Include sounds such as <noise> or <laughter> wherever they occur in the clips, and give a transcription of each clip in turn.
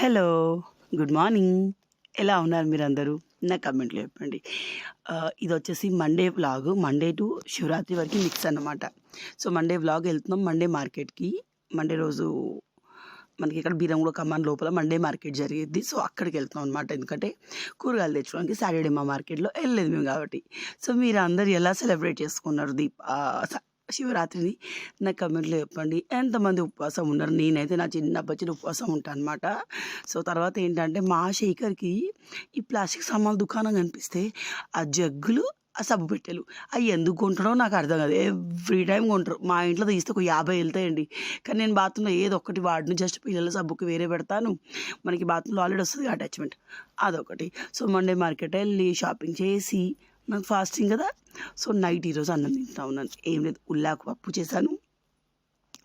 Hello good morning ఎలా ఉన్నారు మీరు అందరూ నా కమెంట్లో చెప్పండి. ఇది వచ్చేసి Monday vlog Monday to Shivaratri వరకు మిక్స్ అన్నమాట. సో మండే వ్లాగ్ వెళ్తున్నాం మండే మార్కెట్కి మండే రోజు మనకి ఇక్కడ బీరంగూడ కమాన్ లోపల మండే మార్కెట్ జరిగేది సో అక్కడికి వెళ్తున్నాం అనమాట ఎందుకంటే కూరగాయలు తెచ్చుకోవడానికి సాటర్డే మా మార్కెట్లో వెళ్ళలేదు మేము కాబట్టి. సో మీరు అందరు ఎలా సెలబ్రేట్ చేసుకున్నారు దీప్ శివరాత్రిని నా కమెంట్లో చెప్పండి. ఎంతమంది ఉపవాసం ఉన్నారు? నేనైతే నా చిన్నప్పటి బచ్చిన ఉపవాసం ఉంటాను అనమాట సో తర్వాత ఏంటంటే మా శేఖర్కి ఈ ప్లాస్టిక్ సామాన్ దుకాణం కనిపిస్తే ఆ జగ్గులు ఆ సబ్బు పెట్టెలు అవి ఎందుకు కొంటారో నాకు అర్థం కాదు. ఎవ్రీ టైం కొంటారు. మా ఇంట్లో తీస్తే ఒక యాభై వెళ్తాయండి. కానీ నేను బాత్రూంలో ఏదో ఒకటి వాడిని. జస్ట్ పిల్లల సబ్బుకి వేరే పెడతాను. మనకి బాత్రూంలో ఆల్రెడీ వస్తుంది అటాచ్మెంట్ అదొకటి. సో మండే మార్కెట్ వెళ్ళి షాపింగ్ చేసి నాకు ఫాస్టింగ్ కదా. సో నైట్ ఈరోజు అన్నం తింటా ఉన్నాను. ఏం లేదు ఉల్లాకు పప్పు చేశాను.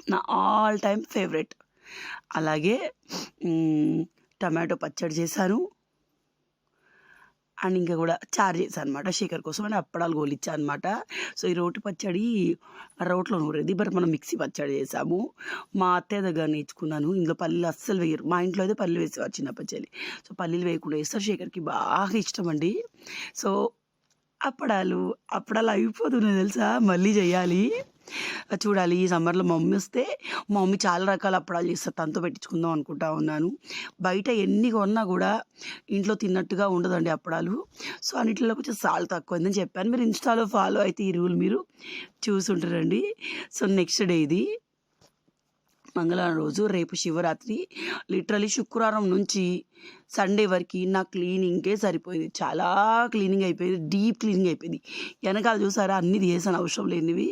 నా ఆల్ టైమ్ ఫేవరెట్ అలాగే టమాటో పచ్చడి చేశాను. అండ్ ఇంకా కూడా చారు చేశాను అనమాట శేఖర్ కోసం అని అప్పడాలు గోలిచ్చా అనమాట సో ఈ రోటి పచ్చడి రోట్లో నూరేది బట్ మనం మిక్సీ పచ్చడి చేసాము మా అత్తయ్య దగ్గర నేర్చుకున్నాను ఇందులో పల్లీలు అస్సలు వేయరు. మా ఇంట్లో అయితే పల్లీలు వేసేవారు చిన్న పచ్చడి సో పల్లీలు వేయకుండా వేస్తారు శేఖర్కి బాగా ఇష్టం అండి. సో అప్పడాలు అప్పడాలు అయిపోతున్నాయి తెలుసా? మళ్ళీ చేయాలి. చూడాలి ఈ సమ్మర్లో మమ్మీ వస్తే మా మమ్మీ చాలా రకాల అప్పడాలు చేస్తారు. తనతో పెట్టించుకుందాం అనుకుంటా ఉన్నాను. బయట ఎన్ని కొన్నా కూడా ఇంట్లో తిన్నట్టుగా ఉండదండి అప్పడాలు. సో అన్నింటిలో కొంచెం సాల్ తక్కువ అని చెప్పాను. మీరు ఇన్స్టాలో ఫాలో అయితే ఈ రూల్ మీరు చూసుంటారండి. సో నెక్స్ట్ డే ఇది. మంగళవారం రోజు రేపు శివరాత్రి లిటరలీ శుక్రవారం నుంచి సండే వరకు నా క్లీనింగ్కే సరిపోయింది. చాలా క్లీనింగ్ అయిపోయింది డీప్ క్లీనింగ్ అయిపోయింది. వెనకాల చూసారా అన్ని తీసాను అవసరం లేనివి.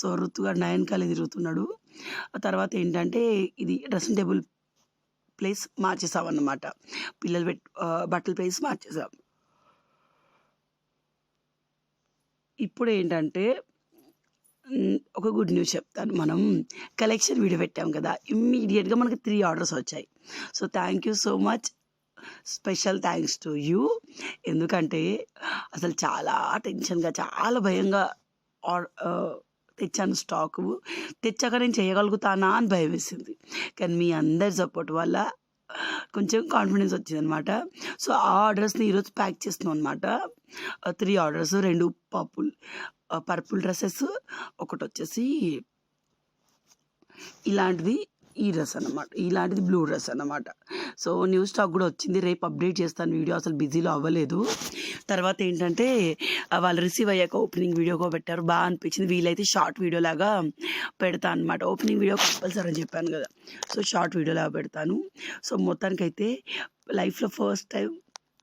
సో ఋతుగా నయనకాలే తిరుగుతున్నాడు. ఆ తర్వాత ఏంటంటే ఇది డ్రెస్సింగ్ టేబుల్ ప్లేస్ మార్చేసామన్నమాట. పిల్లలు పెట్ బట్టల ప్లేస్ మార్చేసాం. ఇప్పుడు ఏంటంటే ఒక గుడ్ న్యూస్ చెప్తాను. మనం కలెక్షన్ వీడియో పెట్టాం కదా ఇమ్మీడియట్గా మనకి త్రీ ఆర్డర్స్ వచ్చాయి. So thank you so much. Special thanks to you. ఎందుకంటే అసలు చాలా టెన్షన్గా చాలా భయంగా ఆర్- తెచ్చాను స్టాకు. తెచ్చాక నేను చేయగలుగుతానా అని భయం వేసింది. కానీ మీ అందరి సపోర్ట్ వల్ల కొంచెం కాన్ఫిడెన్స్ వచ్చింది అనమాట సో ఆ ఆర్డర్స్ని ఈరోజు ప్యాక్ చేస్తున్నాం అనమాట త్రీ ఆర్డర్స్ రెండు పప్పులు పర్పుల్ డ్రెస్సెస్ ఒకటి వచ్చేసి ఇలాంటిది ఈ డ్రెస్ అన్నమాట. ఇలాంటిది బ్లూ డ్రెస్ అనమాట సో న్యూ స్టాక్ కూడా వచ్చింది. రేపు అప్డేట్ చేస్తాను. వీడియో అసలు బిజీలో అవ్వలేదు. తర్వాత ఏంటంటే వాళ్ళు రిసీవ్ అయ్యాక ఓపెనింగ్ వీడియోగా పెట్టారు. బాగా అనిపించింది. వీలైతే షార్ట్ వీడియో లాగా పెడతాను అనమాట ఓపెనింగ్ వీడియో కంపల్సరీ అని చెప్పాను కదా. సో షార్ట్ వీడియో లాగా పెడతాను. సో మొత్తానికైతే లైఫ్లో ఫస్ట్ టైం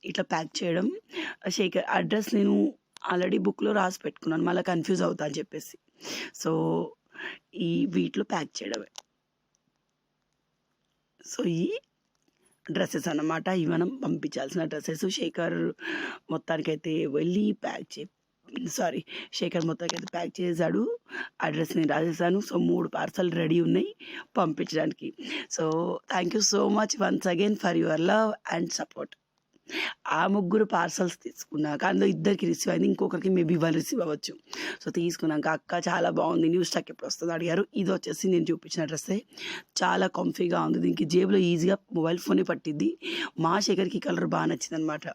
ఇట్లా ప్యాక్ చేయడం శేఖర్ అడ్రస్ నేను ఆల్రెడీ బుక్లో రాసి పెట్టుకున్నాను. మళ్ళీ కన్ఫ్యూజ్ అవుతా అని చెప్పేసి. సో ఈ వీటిలో ప్యాక్ చేయడమే. సో ఈ డ్రెస్సెస్ అన్నమాట. ఇవి మనం పంపించాల్సిన డ్రెస్సెస్. శేఖర్ మొత్తానికైతే వెళ్ళి ప్యాక్ చే సారీ శేఖర్ మొత్తానికైతే ప్యాక్ చేశాడు. అడ్రస్ నేను రాసేసాను. సో మూడు పార్సల్ రెడీ ఉన్నాయి పంపించడానికి. So thank you so much once again for your love and support. ఆ ముగ్గురు పార్సల్స్ తీసుకున్నాక అందులో ఇద్దరికి రిసీవ్ అయింది. ఇంకొకరికి మేబీ ఇవాళ రిసీవ్ అవ్వచ్చు. సో తీసుకున్నాక అక్క చాలా బాగుంది. న్యూ స్టాక్ ఎప్పుడు వస్తుంది అడిగారు. ఇది వచ్చేసి నేను చూపించిన డ్రెస్సే చాలా కంఫీగా ఉంది. దీనికి జేబులో ఈజీగా మొబైల్ ఫోనే పట్టింది మా శేఖర్కి కలర్ బాగా నచ్చింది అనమాట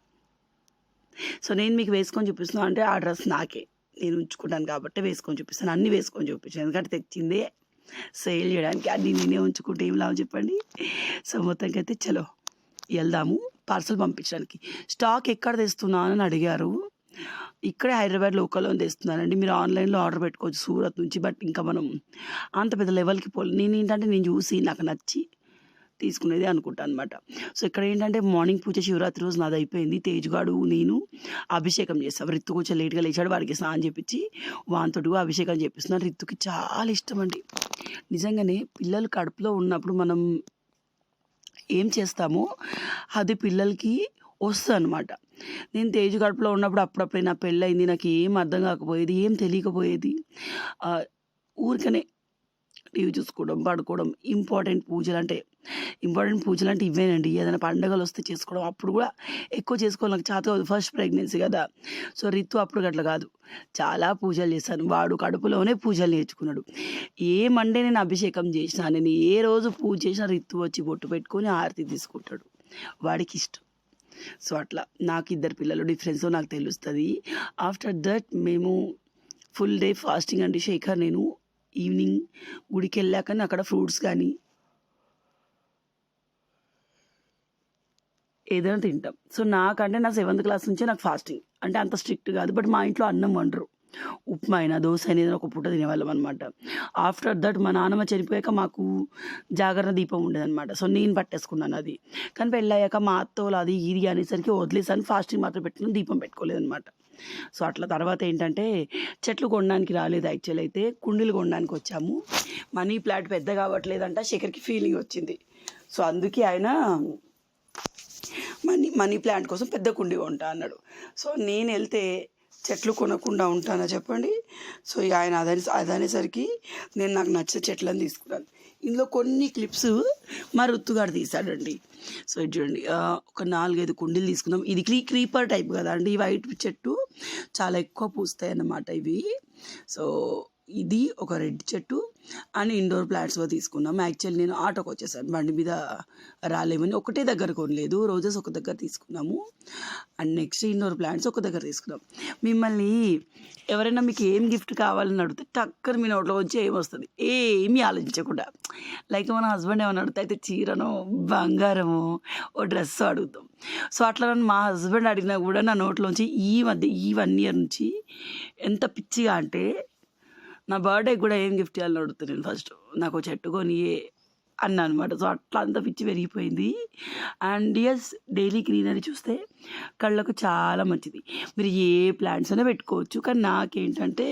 సో నేను మీకు వేసుకొని చూపిస్తున్నాను అంటే ఆ డ్రెస్ నాకే. నేను ఉంచుకుంటాను కాబట్టి వేసుకొని చూపిస్తాను. అన్నీ వేసుకొని చూపించాను. ఎందుకంటే తెచ్చిందే సేల్ చేయడానికి. అన్నీ నేనే ఉంచుకుంటే ఏం లాభం చెప్పండి? సో మొత్తానికి అయితే చలో. వెళ్దాము. పార్సల్ పంపించడానికి. స్టాక్ ఎక్కడ తెస్తున్నాను అని అడిగారు. ఇక్కడే హైదరాబాద్ లోకల్లో తెస్తున్నానండి. మీరు ఆన్లైన్లో ఆర్డర్ పెట్టుకోవచ్చు సూరత్ నుంచి బట్ ఇంకా మనం అంత పెద్ద లెవెల్కి పోలే. నేను ఏంటంటే నేను చూసి నాకు నచ్చి తీసుకునేది అనుకుంటాను అనమాట సో ఇక్కడ ఏంటంటే మార్నింగ్ పూజ శివరాత్రి రోజు నాది అయిపోయింది. తేజ్గాడు నేను అభిషేకం చేస్తాం. రిత్తు కొంచెం లేట్గా లేచాడు. వాడికి స్నానం చేపించి వాంతోటి అభిషేకం చేపిస్తున్నాను. రిత్తుకి చాలా ఇష్టం అండి. నిజంగానే పిల్లలు కడుపులో ఉన్నప్పుడు మనం ఏం చేస్తామో అది పిల్లలకి వస్తుంది అనమాట నేను తేజు గడుపులో ఉన్నప్పుడు అప్పుడప్పుడు నా పెళ్ళయింది నాకు ఏం అర్థం కాకపోయేది ఏం తెలియకపోయేది. ఊరికనే టీవీ చూసుకోవడం పడుకోవడం ఇంపార్టెంట్ పూజలు అంటే ఇంపార్టెంట్ పూజలు అంటే ఇవేనండి. ఏదైనా పండగలు వస్తే చేసుకోవడం అప్పుడు కూడా ఎక్కువ చేసుకోవాలి. నాకు చేత కాదు ఫస్ట్ ప్రెగ్నెన్సీ కదా. సో రిత్తు అప్పుడు అట్లా కాదు. చాలా పూజలు చేశాను వాడు కడుపులోనే పూజలు నేర్చుకున్నాడు. ఏ మండే నేను అభిషేకం చేసినా నేను ఏ రోజు పూజ చేసినా రిత్తు వచ్చి బొట్టు పెట్టుకొని ఆరతి తీసుకుంటాడు. వాడికి ఇష్టం. సో అట్లా. నాకు ఇద్దరు పిల్లలు డిఫరెన్స్ నాకు తెలుస్తుంది. ఆఫ్టర్ దట్ మేము ఫుల్ డే ఫాస్టింగ్ అండి శేఖర్ నేను. ఈవినింగ్ గుడికి వెళ్ళాక అక్కడ ఫ్రూట్స్ కానీ ఏదైనా తింటాం. సో నాకంటే నా సెవెంత్ క్లాస్ నుంచే నాకు ఫాస్టింగ్. అంటే అంత స్ట్రిక్ట్ కాదు. బట్ మా ఇంట్లో అన్నం వండరు. ఉప్మా అయినా దోశ అయినా ఏదైనా ఒక పూట తినేవాళ్ళం అనమాట ఆఫ్టర్ దట్ మా నాన్నమ్మ చనిపోయాక మాకు జాగరణ దీపం ఉండేదన్నమాట. సో నేను పట్టేసుకున్నాను అది. కానీ పెళ్ళయ్యాక మా అత్తోలు అది ఇది అనేసరికి వదిలేసాను ఫాస్టింగ్ మాత్రం పెట్టుకుని దీపం పెట్టుకోలేదన్నమాట. సో అట్లా తర్వాత ఏంటంటే చెట్లు కొనడానికి రాలేదు యాక్చువల్ అయితే కుండీలు కొనడానికి వచ్చాము. మనీ ప్లాట్ పెద్ద కావట్లేదంట శేఖర్కి ఫీలింగ్ వచ్చింది. సో అందుకే ఆయన మనీ మనీ ప్లాంట్ కోసం పెద్ద కుండి కొంటా అన్నాడు. సో నేను వెళ్తే చెట్లు కొనకుండా ఉంటానా చెప్పండి? సో ఇక ఆయన అదని అదనేసరికి నేను నాకు నచ్చిన చెట్లను తీసుకున్నాను ఇందులో కొన్ని క్లిప్స్ మా రుత్తుగాడు తీశాడండి. సో చూడండి. ఒక నాలుగైదు కుండీలు తీసుకుందాం. ఇది క్రీ క్రీపర్ టైప్ కదా అండి. ఈ వైట్ చెట్టు చాలా ఎక్కువ పూస్తాయి అన్నమాట ఇవి. సో ఇది ఒక రెడ్ చెట్టు అండ్ ఇండోర్ ప్లాంట్స్గా తీసుకున్నాం. యాక్చువల్లీ నేను ఆటోకి వచ్చేసాను. బండి మీద రాలేమని ఒకటే దగ్గర కొనలేదు. రోజెస్ ఒక దగ్గర తీసుకున్నాము. అండ్ నెక్స్ట్ ఇండోర్ ప్లాంట్స్ ఒక దగ్గర తీసుకున్నాం. మిమ్మల్ని ఎవరైనా మీకు ఏం గిఫ్ట్ కావాలని అడిగితే టక్కర్ మీ నోట్లో వచ్చి ఏమొస్తుంది ఏమీ ఆలోచించకుండా. లైక్ మన హస్బెండ్ ఏమైనా అడిగితే అయితే చీరనో బంగారమో ఓ డ్రెస్ అడుగుతాం. సో అట్లా నన్ను మా హస్బెండ్ అడిగినా కూడా నా నోట్లోంచి ఈ మధ్య ఈ వన్ ఇయర్ నుంచి ఎంత పిచ్చిగా అంటే నా బర్త్డే కూడా ఏం గిఫ్ట్ ఇవ్వాలని అడుగుతాను నేను ఫస్ట్. నాకు చెట్టు కొని అన్నా అనమాట సో అట్లా అంత పిచ్చి పెరిగిపోయింది. అండ్ ఎస్ డైలీ గ్రీనరీ చూస్తే కళ్ళకు చాలా మంచిది. మీరు ఏ ప్లాంట్స్ అయినా పెట్టుకోవచ్చు. కానీ నాకేంటంటే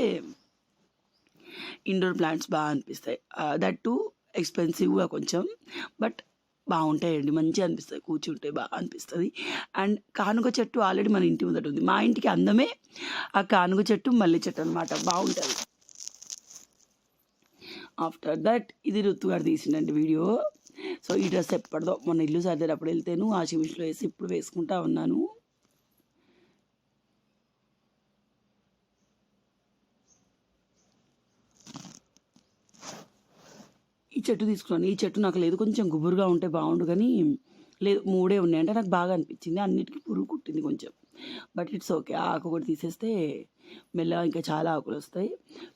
ఇండోర్ ప్లాంట్స్ బాగా అనిపిస్తాయి. దట్ టు ఎక్స్పెన్సివ్గా కొంచెం. బట్ బాగుంటాయండి. మంచిగా అనిపిస్తాయి. కూర్చుంటే బాగా అనిపిస్తుంది. అండ్ కానుగ చెట్టు ఆల్రెడీ మన ఇంటి ముందట ఉంది. మా ఇంటికి అందమే ఆ కానుగ చెట్టు మల్లె చెట్టు అనమాట బాగుంటుంది. ఆఫ్టర్ దట్ ఇది రుతు గారు తీసిండండి వీడియో. సో ఈ డ్రెస్ ఎప్పటిదో మొన్న ఇల్లు సర్దేటప్పుడు వెళ్తేను వాషింగ్ మిషన్లో వేసి ఇప్పుడు వేసుకుంటా ఉన్నాను. ఈ చెట్టు తీసుకున్నాను ఈ చెట్టు నాకు లేదు. కొంచెం గుబురుగా ఉంటే బాగుండు కానీ లేదు మూడే ఉన్నాయి. అంటే నాకు బాగా అనిపించింది. అన్నిటికీ పురుగు కుట్టింది కొంచెం. బట్ ఇట్స్ ఓకే ఆ ఆకు కూడా తీసేస్తే మెల్లగా ఇంకా చాలా ఆకులు వస్తాయి.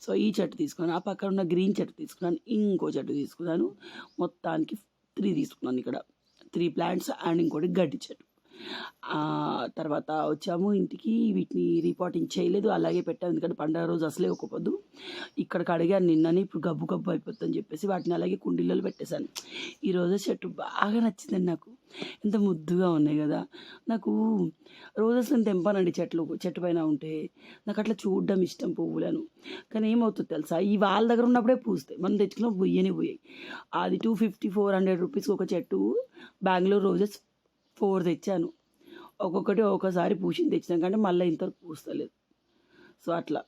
సో ఈ చెట్టు తీసుకున్నాను. ఆ పక్కన ఉన్న గ్రీన్ చెట్టు తీసుకున్నాను. ఇంకో చెట్టు తీసుకున్నాను. మొత్తానికి త్రీ తీసుకున్నాను ఇక్కడ. త్రీ ప్లాంట్స్ అండ్ ఇంకోటి గడ్డి చెట్టు. తర్వాత వచ్చాము ఇంటికి. వీటిని రిపోర్టింగ్ చేయలేదు. అలాగే పెట్టాము ఎందుకంటే పండుగ రోజు అసలే ఒక ఇక్కడ ఇక్కడికి అడిగాను నిన్నని. ఇప్పుడు గబ్బు గబ్బు అయిపోతుందని చెప్పేసి వాటిని అలాగే కుండీలలో పెట్టేశాను. ఈరోజు చెట్టు బాగా నచ్చిందండి నాకు. ఎంత ముద్దుగా ఉన్నాయి కదా. నాకు రోజెస్ తెంపానండి చెట్లు చెట్టు పైన ఉంటే. నాకు అట్లా చూడడం ఇష్టం పువ్వులను. కానీ ఏమవుతుంది తెలుసా? ఈ వాళ్ళ దగ్గర ఉన్నప్పుడే పూస్తాయి. మనం తెచ్చుకున్న పొయ్యనే పోయాయి. అది టూ ఫిఫ్టీ ఫోర్ హండ్రెడ్ రూపీస్కి ఒక చెట్టు బెంగళూరు రోజెస్ ఫోర్ తెచ్చాను. ఒక్కొక్కటి ఒక్కొక్కసారి పూసింది తెచ్చినాం. కానీ మళ్ళీ ఇంతవరకు పూస్తలేదు. సో అట్లా.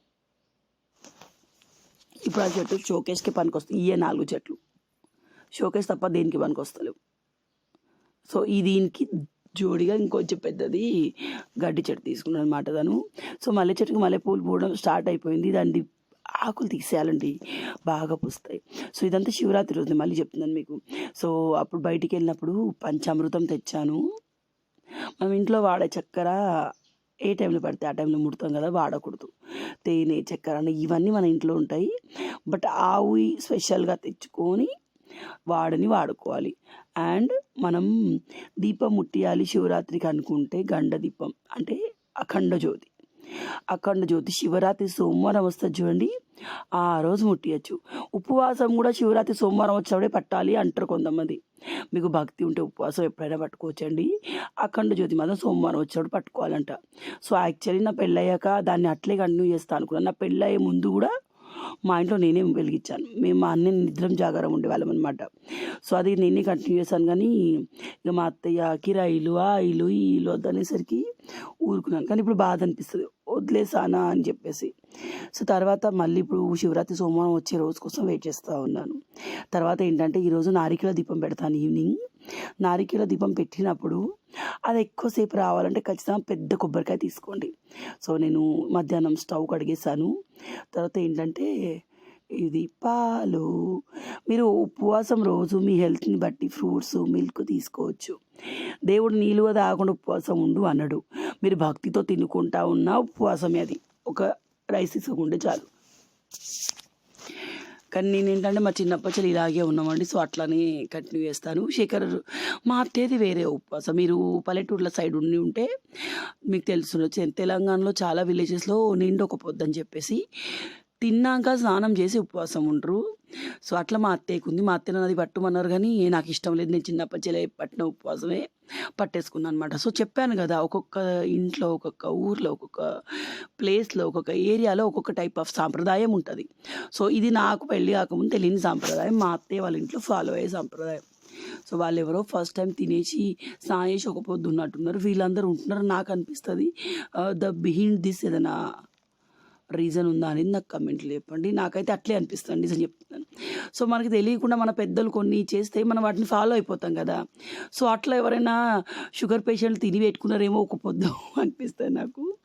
ఇప్పుడు ఆ చెట్టు షోకేస్కి పనికొస్తాయి. ఇయే నాలుగు చెట్లు. షోకేస్ తప్ప దేనికి పనికొస్తలేవు. సో ఈ దీనికి జోడిగా ఇంకొంచెం పెద్దది గడ్డి చెట్టు తీసుకున్నాను అనమాట తను. సో మల్లె చెట్టుకి మల్లె పూలు పూయడం స్టార్ట్ అయిపోయింది. దాన్ని ఆకులు తీసేయాలండి. బాగా పూస్తాయి. సో ఇదంతా శివరాత్రి రోజు మళ్ళీ చెప్తున్నాను మీకు. సో అప్పుడు బయటికి వెళ్ళినప్పుడు పంచామృతం తెచ్చాను. మనం ఇంట్లో వాడే చక్కెర ఏ టైంలో పడితే ఆ టైంలో ముడతాం కదా వాడకూడదు. తేనె చక్కెర అని ఇవన్నీ మన ఇంట్లో ఉంటాయి. బట్ ఆవు స్పెషల్గా తెచ్చుకొని వాడని వాడుకోవాలి. అండ్ మనం దీపం ముట్టియాలి శివరాత్రికి అనుకుంటే గండ దీపం అంటే అఖండ జ్యోతి. అఖండ జ్యోతి శివరాత్రి సోమవారం వస్తుంది చూడండి ఆ రోజు ముట్టియచ్చు. ఉపవాసం కూడా శివరాత్రి సోమవారం వచ్చినప్పుడే పట్టాలి అంటారు కొంతమంది. మీకు భక్తి ఉంటే ఉపవాసం ఎప్పుడైనా పట్టుకోవచ్చండి. అఖండ జ్యోతి మాత్రం సోమవారం వచ్చినప్పుడు పట్టుకోవాలంట. సో యాక్చువల్లీ నా పెళ్ళయ్యాక దాన్ని అట్లే కంటిన్యూ చేస్తాను అనుకున్నాను నా పెళ్ళయ్యే ముందు కూడా మా ఇంట్లో నేనే వెలిగించాను. మేము మా అన్నయ్య నిద్రం జాగారం ఉండేవాళ్ళం అనమాట సో అది నేనే కంటిన్యూ చేశాను కానీ ఇక మా అత్తయ్య కిరాయిలు ఆ ఇల్లు ఈ ఇల్లు వద్దనేసరికి ఊరుకున్నాను. కానీ ఇప్పుడు బాధ అనిపిస్తుంది. వదిలేసానా అని చెప్పేసి. సో తర్వాత మళ్ళీ ఇప్పుడు శివరాత్రి సోమవారం వచ్చే రోజు కోసం వెయిట్ చేస్తూ ఉన్నాను. తర్వాత ఏంటంటే ఈరోజు నారికల దీపం పెడతాను ఈవినింగ్. నారికేల దీపం పెట్టినప్పుడు అది ఎక్కువసేపు రావాలంటే ఖచ్చితంగా పెద్ద కొబ్బరికాయ తీసుకోండి. సో నేను మధ్యాహ్నం స్టవ్ కడిగేసాను తర్వాత ఏంటంటే ఇది పాలు. మీరు ఉపవాసం రోజు మీ హెల్త్ని బట్టి ఫ్రూట్స్ మిల్క్ తీసుకోవచ్చు. దేవుడు నీళ్ళుగా తాగకుండా ఉపవాసం ఉండు అన్నాడు. మీరు భక్తితో తినుకుంటా ఉన్న ఉపవాసమే అది. ఒక రైస్ తీసుకుంటే చాలు. కానీ నేను ఏంటంటే మా చిన్నప్పటి ఇలాగే ఉన్నామండి. సో అట్లానే కంటిన్యూ చేస్తాను. శేఖర్ మా అత్తేది వేరే ఉపవాసం మీరు పల్లెటూర్ల సైడ్ ఉండి ఉంటే మీకు తెలుసు తెలంగాణలో చాలా విలేజెస్లో నిండు ఒక పొద్దు అని చెప్పేసి తిన్నాక స్నానం చేసి ఉపవాసం ఉంటారు సో అట్లా మా అత్తయ్యకు ఉంది. మా అత్తయ్య అది పట్టుమన్నారు కానీ నాకు ఇష్టం లేదు. నేను చిన్నప్పటి పట్టిన ఉపవాసమే పట్టేసుకున్నాను అనమాట సో చెప్పాను కదా ఒక్కొక్క ఇంట్లో ఒక్కొక్క ఊర్లో ఒక్కొక్క ప్లేస్లో ఒక్కొక్క ఏరియాలో ఒక్కొక్క టైప్ ఆఫ్ సాంప్రదాయం ఉంటుంది. సో ఇది నాకు పెళ్ళి కాకముందు తెలియని సాంప్రదాయం. మా అత్తయ్య వాళ్ళ ఇంట్లో ఫాలో అయ్యే సాంప్రదాయం. సో వాళ్ళు ఎవరో ఫస్ట్ టైం తినేసి సాయేసి ఒక పొద్దు ఉన్నట్టున్నారు వీళ్ళందరూ ఉంటున్నారు. నాకు అనిపిస్తుంది ద బిహైండ్ దిస్ ఏదైనా రీజన్ ఉందా అనేది నాకు కమెంట్లు చెప్పండి. నాకైతే అట్లే అనిపిస్తుంది నిజం చెప్తున్నాను. సో మనకి తెలియకుండా మన పెద్దలు కొన్ని చేస్తే మనం వాటిని ఫాలో అయిపోతాం కదా. సో అట్లా ఎవరైనా షుగర్ పేషెంట్లు తిని పెట్టుకున్నారేమో ఒక పొద్దు <laughs> అనిపిస్తుంది నాకు.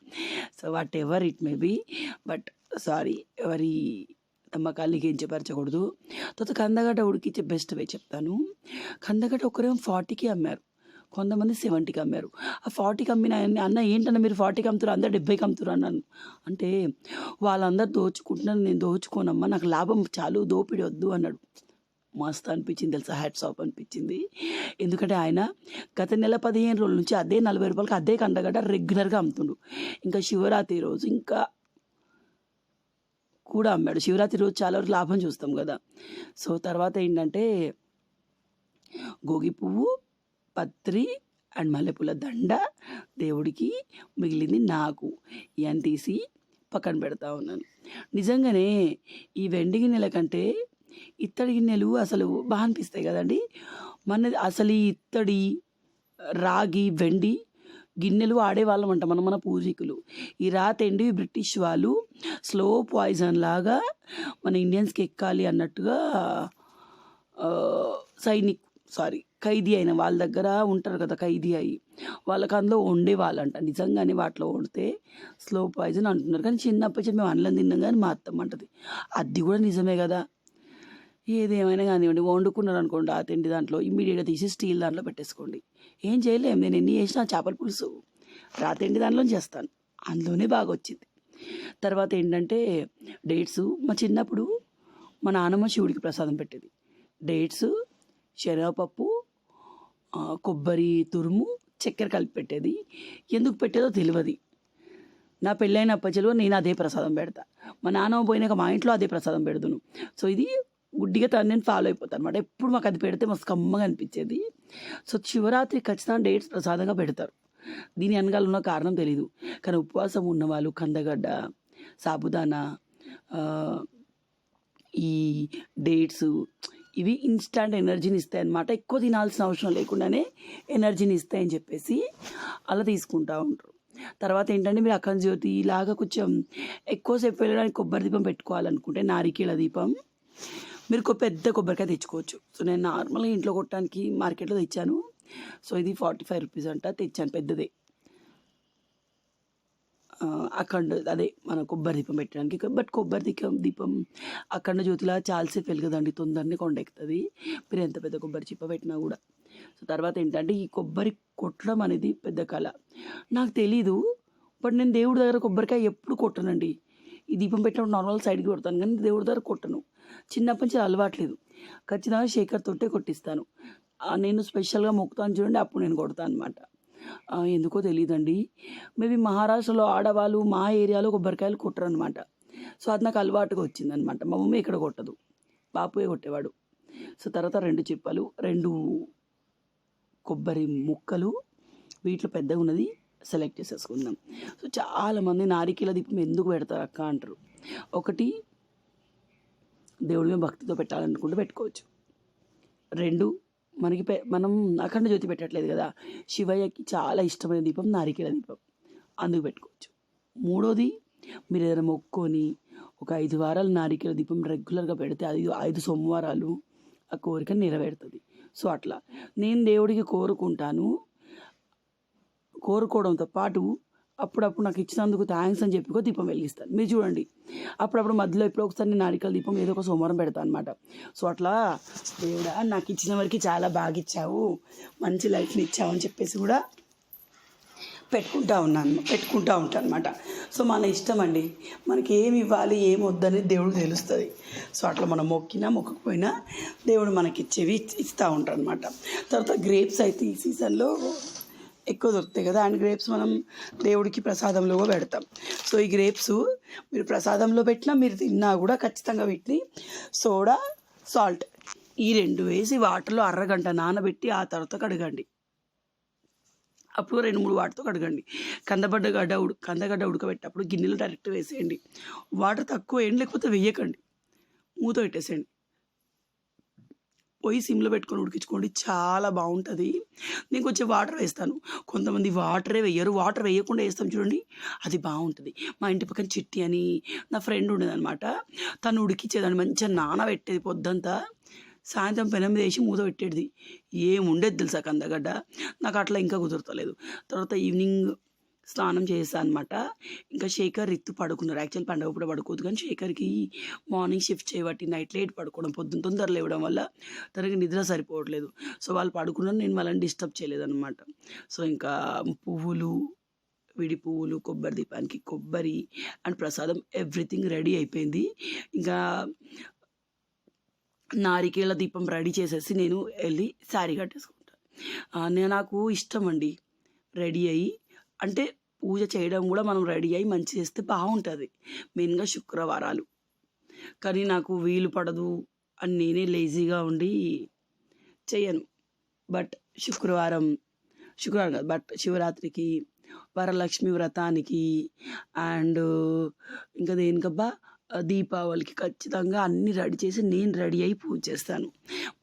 So whatever it may be. But sorry ఎవరి నమ్మకాలు ఏం చెప్పరచకూడదు తర్వాత కందగడ్డ ఉడికిచ్చే బెస్ట్ వే చెప్తాను. కందగడ్డ ఒకరేమో ఫార్టీకి అమ్మారు. కొంతమంది సెవెంటీకి అమ్మారు. ఆ ఫార్టీకి అమ్మిన అన్న ఏంటన్నా మీరు ఫార్టీకి అమ్ముతారు? అందరు డెబ్బైకి అమ్ముతారు అన్నాను. అంటే వాళ్ళందరూ దోచుకుంటున్నారు నేను దోచుకోనమ్మా నాకు లాభం చాలు దోపిడి వద్దు అన్నాడు. మస్తు అనిపించింది తెలుసా? హ్యాట్స్ ఆఫ్ అనిపించింది. ఎందుకంటే ఆయన గత నెల పదిహేను రోజుల నుంచి అదే నలభై రూపాయలకి అదే కండగడ్డ రెగ్యులర్గా అమ్ముతుండు. ఇంకా శివరాత్రి రోజు ఇంకా కూడా అమ్మాడు. శివరాత్రి రోజు చాలా వరకు లాభం చూస్తాం కదా. సో తర్వాత ఏంటంటే గోగి పువ్వు పత్రి అండ్ మల్లెపూల దండ దేవుడికి మిగిలింది నాకు. ఇవన్నీ తీసి పక్కన పెడతా ఉన్నాను. నిజంగానే ఈ వెండి గిన్నెల కంటే ఇత్తడి గిన్నెలు అసలు బాగా అనిపిస్తాయి కదండి. మన అసలు ఈ ఇత్తడి రాగి వెండి గిన్నెలు ఆడేవాళ్ళం అంట మన మన పూర్వీకులు. ఈ రాతెండి బ్రిటిష్ వాళ్ళు స్లో పాయిజన్ లాగా మన ఇండియన్స్కి ఎక్కాలి అన్నట్టుగా సైనిక్ సారీ ఖైదీ అయిన వాళ్ళ దగ్గర ఉంటారు కదా ఖైదీ అయ్యి వాళ్ళకి అందులో వండే వాళ్ళంట. నిజంగానే వాటిలో వండితే స్లో పాయిజన్ అంటున్నారు. కానీ చిన్నప్పటి నుంచి మేము అన్నం తిన్నాం కానీ మా అత్తమ్మ అంటది. అది కూడా నిజమే కదా. ఏదేమైనా కానివ్వండి వండుకున్నారు అనుకోండి ఆ తిండి దాంట్లో ఇమ్మీడియట్గా తీసి స్టీల్ దాంట్లో పెట్టేసుకోండి. ఏం చేయలేం. నేను ఎన్ని చేసినా చేపల పులుసు. రాతిండి దాంట్లో చేస్తాను. అందులోనే బాగా వచ్చింది. తర్వాత ఏంటంటే డేట్స్ మా చిన్నప్పుడు మా నాన్నమ్మ శివుడికి ప్రసాదం పెట్టేది. డేట్స్ శనగపప్పు కొబ్బరి తురుము చక్కెర కలిపి పెట్టేది. ఎందుకు పెట్టేదో తెలియదు. నా పెళ్ళైన అప్పచెలో నేను అదే ప్రసాదం పెడతా. మా నాన్నమ్మ పోయినాక మా ఇంట్లో అదే ప్రసాదం పెడదును. సో ఇది గుడ్డిగా తను నేను ఫాలో అయిపోతాను అనమాట ఎప్పుడు మాకు అది పెడితే మస్తు కమ్మగా అనిపించేది. సో శివరాత్రి ఖచ్చితంగా డేట్స్ ప్రసాదంగా పెడతారు. దీని వెనకాల ఉన్న కారణం తెలీదు. కానీ ఉపవాసం ఉన్నవాళ్ళు కందగడ్డ సాబుదానా ఈ డేట్స్ ఇవి ఇన్స్టాంట్ ఎనర్జీని ఇస్తాయి అన్నమాట ఎక్కువ తినాల్సిన అవసరం లేకుండానే ఎనర్జీని ఇస్తాయని చెప్పేసి అలా తీసుకుంటా ఉంటారు. తర్వాత ఏంటంటే మీరు అఖండ జ్యోతి ఇలాగా కొంచెం ఎక్కువసేపు వెళ్ళడానికి కొబ్బరి దీపం పెట్టుకోవాలనుకుంటే నారికేళ దీపం. మీరు ఒక పెద్ద కొబ్బరికాయ తెచ్చుకోవచ్చు. సో నేను నార్మల్గా ఇంట్లో కొట్టడానికి మార్కెట్లో తెచ్చాను. సో ఇది ఫార్టీ ఫైవ్ రూపీస్ అంట. తెచ్చాను. పెద్దదే. అఖండ అదే మన కొబ్బరి దీపం పెట్టడానికి. బట్ కొబ్బరి దీపం దీపం అఖండ జ్యోతిలా చాలాసేపు వెలుగుదండి తొందరనే కొండెక్కుతుంది. మీరు ఎంత పెద్ద కొబ్బరి చిప్ప పెట్టినా కూడా. సో తర్వాత ఏంటంటే ఈ కొబ్బరి కొట్టడం అనేది పెద్ద కళ. నాకు తెలీదు బట్ నేను దేవుడి దగ్గర కొబ్బరికాయ ఎప్పుడు కొట్టనండి. ఈ దీపం పెట్టినప్పుడు నార్మల్ సైడ్కి కొడతాను కానీ దేవుడి దగ్గర కొట్టను. చిన్నప్పటి నుంచి అలవాట్లేదు. ఖచ్చితంగా శేఖర్ తోటే కొట్టిస్తాను. నేను స్పెషల్గా మొక్కుతాను చూడండి అప్పుడు నేను కొడతాను అనమాట ఎందుకో తెలియదండి మేబీ మహారాష్ట్రలో ఆడవాళ్ళు మా ఏరియాలో కొబ్బరికాయలు కొట్టరు అనమాట సో అది నాకు అలవాటుగా వచ్చిందనమాట మా మమ్మీ ఇక్కడ కొట్టదు. బాపుయే కొట్టేవాడు. సో తర్వాత రెండు చిప్పలు. రెండు కొబ్బరి ముక్కలు వీటిలో పెద్దగా ఉన్నది సెలెక్ట్ చేసేసుకుందాం. సో చాలామంది నారికీల దీపం ఎందుకు పెడతారు అక్క అంటారు. ఒకటి దేవుడి మీద భక్తితో పెట్టాలనుకుంటే పెట్టుకోవచ్చు. రెండు మనకి పె మనం అఖండ జ్యోతి పెట్టట్లేదు కదా. శివయ్యకి చాలా ఇష్టమైన దీపం నారికేల దీపం. అందుకు పెట్టుకోవచ్చు. మూడోది మీరు ఏదైనా మొక్కుకొని ఒక ఐదు వారాలు నారికేల దీపం రెగ్యులర్గా పెడితే అది ఐదు సోమవారాలు ఆ కోరిక నెరవేరుతుంది. సో అట్లా. నేను దేవుడికి కోరుకుంటాను. కోరుకోవడంతో పాటు అప్పుడప్పుడు నాకు ఇచ్చినందుకు థ్యాంక్స్ అని చెప్పి దీపం వెలిగిస్తాను. మీరు చూడండి. అప్పుడప్పుడు మధ్యలో ఎప్పుడో ఒకసారి నేను నారికల దీపం ఏదో ఒక సోమవారం పెడతాను అనమాట సో అట్లా దేవుడా నాకు ఇచ్చిన వరకు చాలా బాగా ఇచ్చావు. మంచి లైఫ్ని ఇచ్చావు అని చెప్పేసి కూడా పెట్టుకుంటా ఉన్నాను పెట్టుకుంటా ఉంటాను అనమాట సో మన ఇష్టం అండి. మనకి ఏమి ఇవ్వాలి ఏమి వద్దనేది దేవుడు తెలుస్తుంది. సో అట్లా మనం మొక్కినా మొక్కకపోయినా దేవుడు మనకి ఇచ్చేవి ఇస్తూ ఉంటాడనమాట అనమాట తర్వాత గ్రేప్స్ అయితే ఈ సీజన్లో ఎక్కువ దొరుకుతాయి కదా. అండ్ గ్రేప్స్ మనం దేవుడికి ప్రసాదంలో పెడతాం. సో ఈ గ్రేప్స్ మీరు ప్రసాదంలో పెట్టినా మీరు తిన్నా కూడా ఖచ్చితంగా వీటిని సోడా సాల్ట్ ఈ రెండు వేసి వాటర్లో అరగంట నానబెట్టి ఆ తర్వాత కడగండి. అప్పుడు రెండు మూడు వాటితో కడగండి. కందబడ్డ గడ్డ ఉడు కందగడ్డ ఉడకబెట్టేటప్పుడు గిన్నెలు డైరెక్ట్ వేసేయండి. వాటర్ తక్కువ వేయండి లేకపోతే వేయకండి. మూత పెట్టేసేయండి. పోయి సిమ్లో పెట్టుకొని ఉడికించుకోండి. చాలా బాగుంటుంది. నేను కొంచెం వాటర్ వేస్తాను. కొంతమంది వాటరే వేయరు. వాటర్ వేయకుండా వేస్తాం చూడండి. అది బాగుంటుంది. మా ఇంటి పక్కన చిట్టి అని నా ఫ్రెండ్ ఉండేదనమాట తను ఉడికిచ్చేదాన్ని మంచిగా నానబెట్టేది పొద్దంతా. సాయంత్రం పెనం మీద వేసి మూత పెట్టేది. ఏం ఉండేది తెలుసా కందగడ్డ? నాకు అట్లా ఇంకా కుదరతలేదు. తర్వాత ఈవినింగ్ స్నానం చేస్తాను అనమాట ఇంకా శేఖర్ రిత్తు పడుకున్నారు. యాక్చువల్ పండగ కూడా కానీ శేఖర్కి మార్నింగ్ షిఫ్ట్ చేయబట్టి నైట్ లేట్ పడుకోవడం పొద్దున్న తొందర లేవడం వల్ల తనకి నిద్ర సరిపోవట్లేదు. సో వాళ్ళు పడుకున్నారు. నేను వాళ్ళని డిస్టర్బ్ చేయలేదన్నమాట. సో ఇంకా పువ్వులు విడి పువ్వులు కొబ్బరి దీపానికి కొబ్బరి అండ్ ప్రసాదం ఎవ్రీథింగ్ రెడీ అయిపోయింది. ఇంకా నారికేళ దీపం రెడీ చేసేసి నేను వెళ్ళి శారీ కట్టేసుకుంటాను నేను నాకు ఇష్టం అండి. రెడీ అయ్యి అంటే పూజ చేయడం కూడా మనం రెడీ అయ్యి మంచి చేస్తే బాగుంటుంది. మెయిన్గా శుక్రవారాలు. కానీ నాకు వీలు పడదు అని నేనే లేజీగా ఉండి చేయను బట్ శుక్రవారం శుక్రవారం కాదు బట్ శివరాత్రికి వరలక్ష్మి వ్రతానికి అండ్ ఇంకా దేనికబ్బా? దీపావళికి ఖచ్చితంగా అన్నీ రెడీ చేసి నేను రెడీ అయి పూజ చేస్తాను.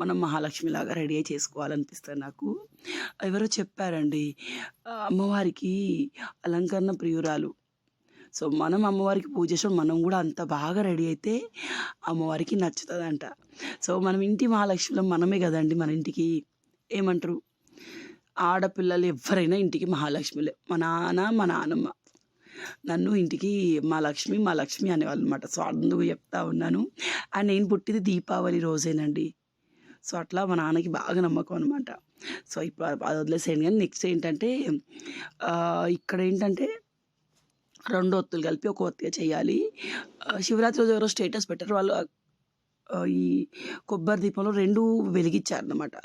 మనం మహాలక్ష్మిలాగా రెడీ అయి చేసుకోవాలనిపిస్తుంది నాకు. ఎవరో చెప్పారండి అమ్మవారికి అలంకరణ ప్రియురాలు. సో మనం అమ్మవారికి పూజ చేసాం మనం కూడా అంత బాగా రెడీ అయితే అమ్మవారికి నచ్చుతుందంట. సో మనం ఇంటి మహాలక్ష్మిలో మనమే కదండి మన ఇంటికి ఏమంటారు? ఆడపిల్లలు ఎవరైనా ఇంటికి మహాలక్ష్మిలే. మా నాన్న మా నాన్నమ్మ నన్ను ఇంటికి మా లక్ష్మి మా లక్ష్మి అనేవాళ్ళు అనమాట సో అందుకు చెప్తా ఉన్నాను. అండ్ నేను పుట్టింది దీపావళి రోజేనండి. సో అట్లా మా నాన్నకి బాగా నమ్మకం అనమాట సో ఇప్పుడు అది వదిలేసేయండి. కానీ నెక్స్ట్ ఏంటంటే ఇక్కడ ఏంటంటే రెండు ఒత్తులు కలిపి ఒక ఒత్తిగా చేయాలి. శివరాత్రి రోజు ఎవరో స్టేటస్ పెట్టారు. వాళ్ళు ఈ కొబ్బరి దీపంలో రెండు వెలిగించారనమాట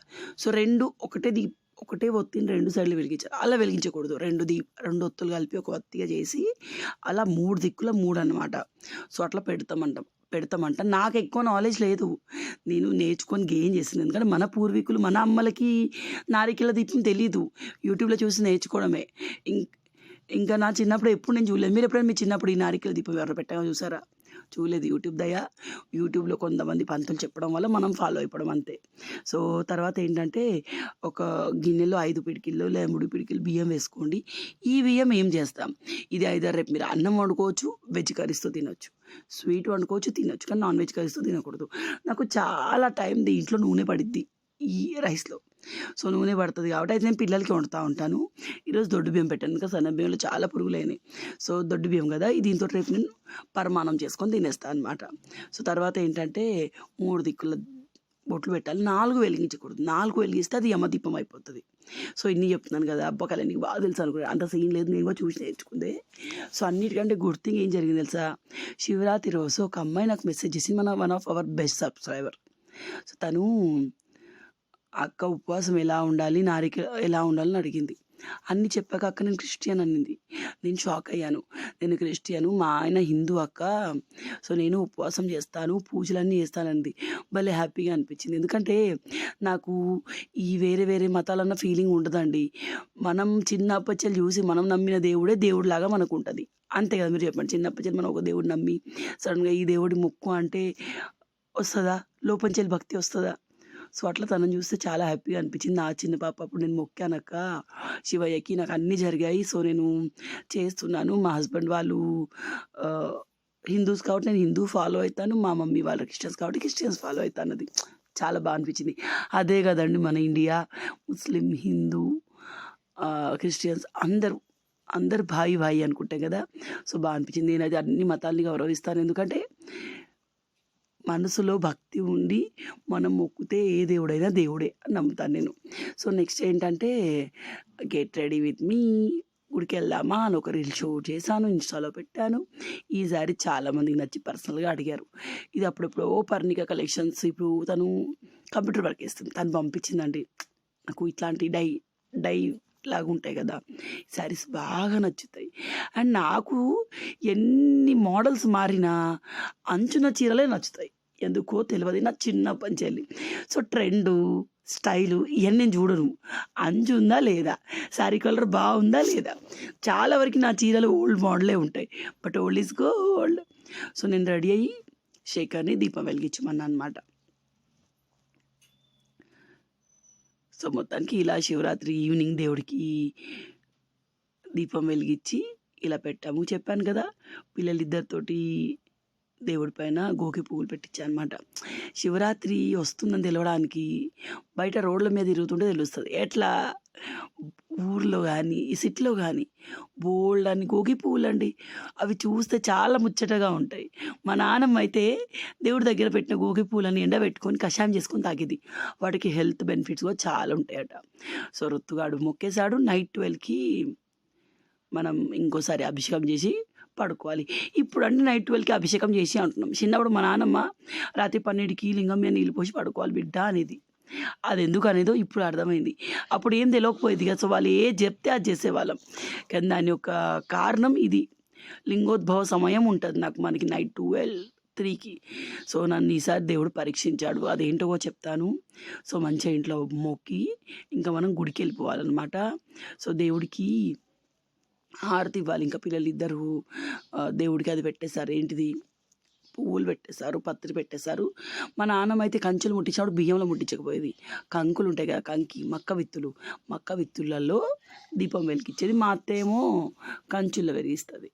సో రెండు ఒకటే దీప ఒకటే ఒత్తిని రెండు సైడ్లు వెలిగించారు అలా వెలిగించకూడదు. రెండు దీ రెండు ఒత్తులు కలిపి ఒక ఒత్తిగా చేసి అలా మూడు దిక్కుల మూడు అనమాట సో అట్లా పెడతామంట పెడతామంట. నాకు ఎక్కువ నాలెడ్జ్ లేదు. నేను నేర్చుకొని గెయిన్ చేసింది. ఎందుకంటే మన పూర్వీకులు మన అమ్మలకి నారికేల దీపం తెలీదు. యూట్యూబ్లో చూసి నేర్చుకోవడమే. ఇంకా నా చిన్నప్పుడు ఎప్పుడు నేను చూడలేదు. మీరు ఎప్పుడైనా మీ చిన్నప్పుడు ఈ నారికేల దీపం ఎవరు పెట్టగా చూసారా? చూడలేదు యూట్యూబ్ దయ. యూట్యూబ్లో కొంతమంది పంతులు చెప్పడం వల్ల మనం ఫాలో అయిపోవడం అంతే. సో తర్వాత ఏంటంటే ఒక గిన్నెలో ఐదు పిడికిళ్ళు లేదా మూడు పిడికిళ్ళు బియ్యం వేసుకోండి. ఈ బియ్యం ఏం చేస్తాం? ఇది ఐదారు రేపు మీరు అన్నం వండుకోవచ్చు వెజ్ కర్రీస్తో తినొచ్చు. స్వీట్ వండుకోవచ్చు తినొచ్చు. కానీ నాన్ వెజ్ కర్రీస్తో తినకూడదు. నాకు చాలా టైం దీంట్లో నూనె పడిద్ది ఈ రైస్లో. సో నూనె పడుతుంది కాబట్టి అయితే నేను పిల్లలకి వండుతూ ఉంటాను. ఈరోజు దొడ్డు బియ్యం పెట్టాను. ఇంకా సన్న బియ్యంలో చాలా పురుగులైనాయి. సో దొడ్డు బియ్యం కదా దీంతో రేపు నేను పరమాణం చేసుకొని తినేస్తాను అనమాట సో తర్వాత ఏంటంటే మూడు దిక్కుల బొట్లు పెట్టాలి. నాలుగు వెలిగించకూడదు. నాలుగు వెలిగిస్తే అది యమదీపం అయిపోతుంది. సో ఇన్ని చెప్తున్నాను కదా అబ్బకాలే నీకు బాగా తెలుసు అనుకో అంత సీన్ లేదు నేను కూడా చూసి నేర్చుకుందే. సో అన్నిటికంటే గుడ్ థింగ్ ఏం జరిగింది తెలుసా? శివరాత్రి రోజు ఒక అమ్మాయి నాకు మెసేజ్ చేసింది మన one of our best subscriber. So తను అక్క ఉపవాసం ఎలా ఉండాలి నారిక ఎలా ఉండాలని అడిగింది. అన్ని చెప్పాక అక్క నేను క్రిస్టియన్ అనింది. నేను షాక్ అయ్యాను. నేను క్రిస్టియను మా ఆయన హిందూ అక్క. సో నేను ఉపవాసం చేస్తాను పూజలన్నీ చేస్తానంది భలే హ్యాపీగా అనిపించింది. ఎందుకంటే నాకు ఈ వేరే వేరే మతాలన్న ఫీలింగ్ ఉండదండి. మనం చిన్నప్పచ్చలు చూసి మనం నమ్మిన దేవుడే దేవుడిలాగా మనకు ఉంటుంది అంతే కదా మీరు చెప్పండి. చిన్నప్పచ్చలు మనం ఒక దేవుడు నమ్మి సడన్గా ఈ దేవుడి మొక్కు అంటే వస్తుందా? లోపంచెల్లి భక్తి వస్తుందా? సో అట్లా తనని చూస్తే చాలా హ్యాపీగా అనిపించింది. నా చిన్న పాప అప్పుడు నేను మొక్కానక్క శివయ్యకి నాకు అన్నీ జరిగాయి. సో నేను చేస్తున్నాను. మా హస్బెండ్ వాళ్ళు హిందూస్ కాబట్టి నేను హిందూ ఫాలో అవుతాను. మా మమ్మీ వాళ్ళు క్రిస్టియన్స్ కాబట్టి క్రిస్టియన్స్ ఫాలో అవుతాను అది చాలా బాగా అనిపించింది. అదే కదండి మన ఇండియా. ముస్లిం హిందూ క్రిస్టియన్స్ అందరూ అందరు భాయి భాయి అనుకుంటాం కదా. సో బాగా అనిపించింది. నేను అది అన్ని మతాల్ని గౌరవిస్తాను. ఎందుకంటే మనసులో భక్తి ఉండి మనం మొక్కితే ఏ దేవుడైనా దేవుడే అని నమ్ముతాను నేను. సో నెక్స్ట్ ఏంటంటే గెట్ రెడీ విత్ మీ గుడికి వెళ్దామా అని ఒక రీల్ షో చేశాను ఇన్స్టాలో పెట్టాను. ఈసారి చాలామందికి నచ్చి పర్సనల్గా అడిగారు. ఇది అప్పుడప్పుడు పర్ణిక కలెక్షన్స్ ఇప్పుడు తను కంప్యూటర్ వర్క్ వేస్తుంది తను పంపించిందండి. నాకు ఇట్లాంటి డై డై లాగా ఉంటాయి కదా. శారీస్ బాగా నచ్చుతాయి. అండ్ నాకు ఎన్ని మోడల్స్ మారినా అంచున చీరలే నచ్చుతాయి. ఎందుకో తెలియదు నా చిన్న పంచెల్లి. సో ట్రెండు స్టైలు ఇవన్నీ నేను చూడను. అంచు ఉందా లేదా? శారీ కలర్ బాగుందా లేదా? చాలా వరకు నా చీరలు ఓల్డ్ మోడలే ఉంటాయి. But old is gold. So నేను రెడీ అయ్యి శేఖర్ని దీపం వెలిగించమన్నా అనమాట సో మొత్తానికి ఇలా శివరాత్రి ఈవినింగ్ దేవుడికి దీపం వెలిగించి ఇలా పెట్టాము. చెప్పాను కదా పిల్లలిద్దరితోటి దేవుడి పైన గోకి పువ్వులు పెట్టించా అనమాట శివరాత్రి వస్తుందని తెలవడానికి బయట రోడ్ల మీద తిరుగుతుంటే తెలుస్తుంది. ఎట్లా? ఊర్లో కానీ ఈ సిటీలో కానీ బోల్డ్ అని గోగి పువ్వులు అండి అవి చూస్తే చాలా ముచ్చటగా ఉంటాయి. మా నాన్నమ్మ అయితే దేవుడి దగ్గర పెట్టిన గోగి పువ్వులని ఎండబెట్టుకొని కషాయం చేసుకొని తాగేది. వాటికి హెల్త్ బెనిఫిట్స్ కూడా చాలా ఉంటాయట. సో రొత్తుగాడు మొక్కేశాడు. నైట్ ట్వెల్వ్కి మనం ఇంకోసారి అభిషేకం చేసి పడుకోవాలి. ఇప్పుడు అంటే నైట్ ట్వెల్వ్కి అభిషేకం చేసి అంటున్నాం. చిన్నప్పుడు మా నాన్నమ్మ రాత్రి పన్నెండుకి లింగం మీద నీళ్ళు పోసి పడుకోవాలి బిడ్డ అనేది. అది ఎందుకు అనేదో ఇప్పుడు అర్థమైంది. అప్పుడు ఏం తెలియకపోయేది కదా. సో వాళ్ళు ఏ చెప్తే అది చేసేవాళ్ళం. కానీ దాని యొక్క కారణం ఇది. లింగోద్భవ సమయం ఉంటుంది నాకు మనకి నైట్ ట్వెల్వ్ త్రీకి. సో నన్ను ఈసారి దేవుడు పరీక్షించాడు. అదేంటో చెప్తాను. సో మంచిగా ఇంట్లో మొక్కి ఇంకా మనం గుడికి వెళ్ళిపోవాలన్నమాట సో దేవుడికి హారతి ఇవ్వాలి. ఇంకా పిల్లలు ఇద్దరు దేవుడికి అది పెట్టేశారు. ఏంటిది? పువ్వులు పెట్టేశారు పత్రి పెట్టేశారు. మా నాన్నమ్మ అయితే ముట్టించాడు బియ్యంలో ముట్టించకపోయేది. కంకులు ఉంటాయి కదా కంకి మక్క విత్తులు. మక్క విత్తులలో దీపం వెలిగించేది. మా అత్త ఏమో కంచుల్లో వెలిగిస్తుంది.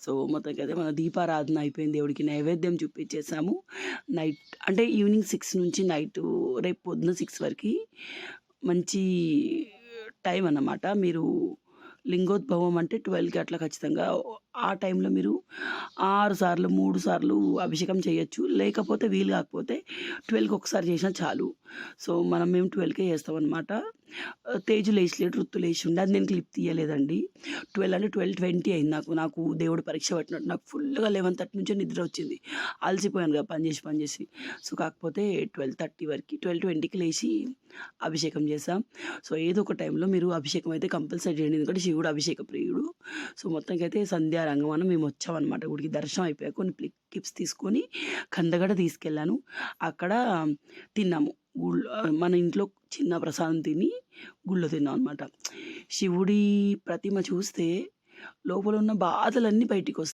సో మొత్తం అయితే మన దీపారాధన అయిపోయింది. దేవుడికి నైవేద్యం చూపించేసాము నైట్ అంటే ఈవినింగ్ సిక్స్ నుంచి నైట్ రేపు పొద్దున సిక్స్ వరకు మంచి టైం అన్నమాట. మీరు లింగోద్భవం అంటే ట్వెల్వ్కి అట్లా ఖచ్చితంగా ఆ టైంలో మీరు ఆరు సార్లు మూడు సార్లు అభిషేకం చేయొచ్చు. లేకపోతే వీలు కాకపోతే ట్వెల్వ్కి ఒకసారి చేసినా చాలు. సో మనం మేము ట్వెల్వ్కే చేస్తాం అనమాట తేజు లేచలేడు రుత్తు లేచి ఉండే. అది నేను క్లిప్ తీయలేదండి. ట్వెల్వ్ అంటే ట్వెల్వ్ ట్వంటీ అయింది నాకు. నాకు దేవుడు పరీక్ష పట్టినట్టు నాకు ఫుల్గా లెవెన్ థర్టీ నుంచి నిద్ర వచ్చింది. అలసిపోయాను కదా పని చేసి సో కాకపోతే ట్వెల్వ్ థర్టీ వరకు ట్వెల్వ్ ట్వంటీకి లేచి అభిషేకం చేసాం సో ఏదో ఒక టైంలో మీరు అభిషేకం అయితే కంపల్సరీ చేయండి. ఎందుకంటే శివుడు అభిషేక ప్రియుడు. సో మొత్తానికి అయితే సంధ్యా రంగమాన మేము వచ్చామన్నమాట గుడికి. దర్శనం అయిపోయాక కొన్ని క్లిప్స్ తీసుకొని కందగడ తీసుకెళ్ళాను. అక్కడ తిన్నాము. గుళ్ళో మన ఇంట్లో చిన్న ప్రసాదం తిని గుళ్ళో తిన్నాం అనమాట శివుడి ప్రతిమ చూస్తే లోపల ఉన్న బాధలన్నీ బయటికి వస్తాయి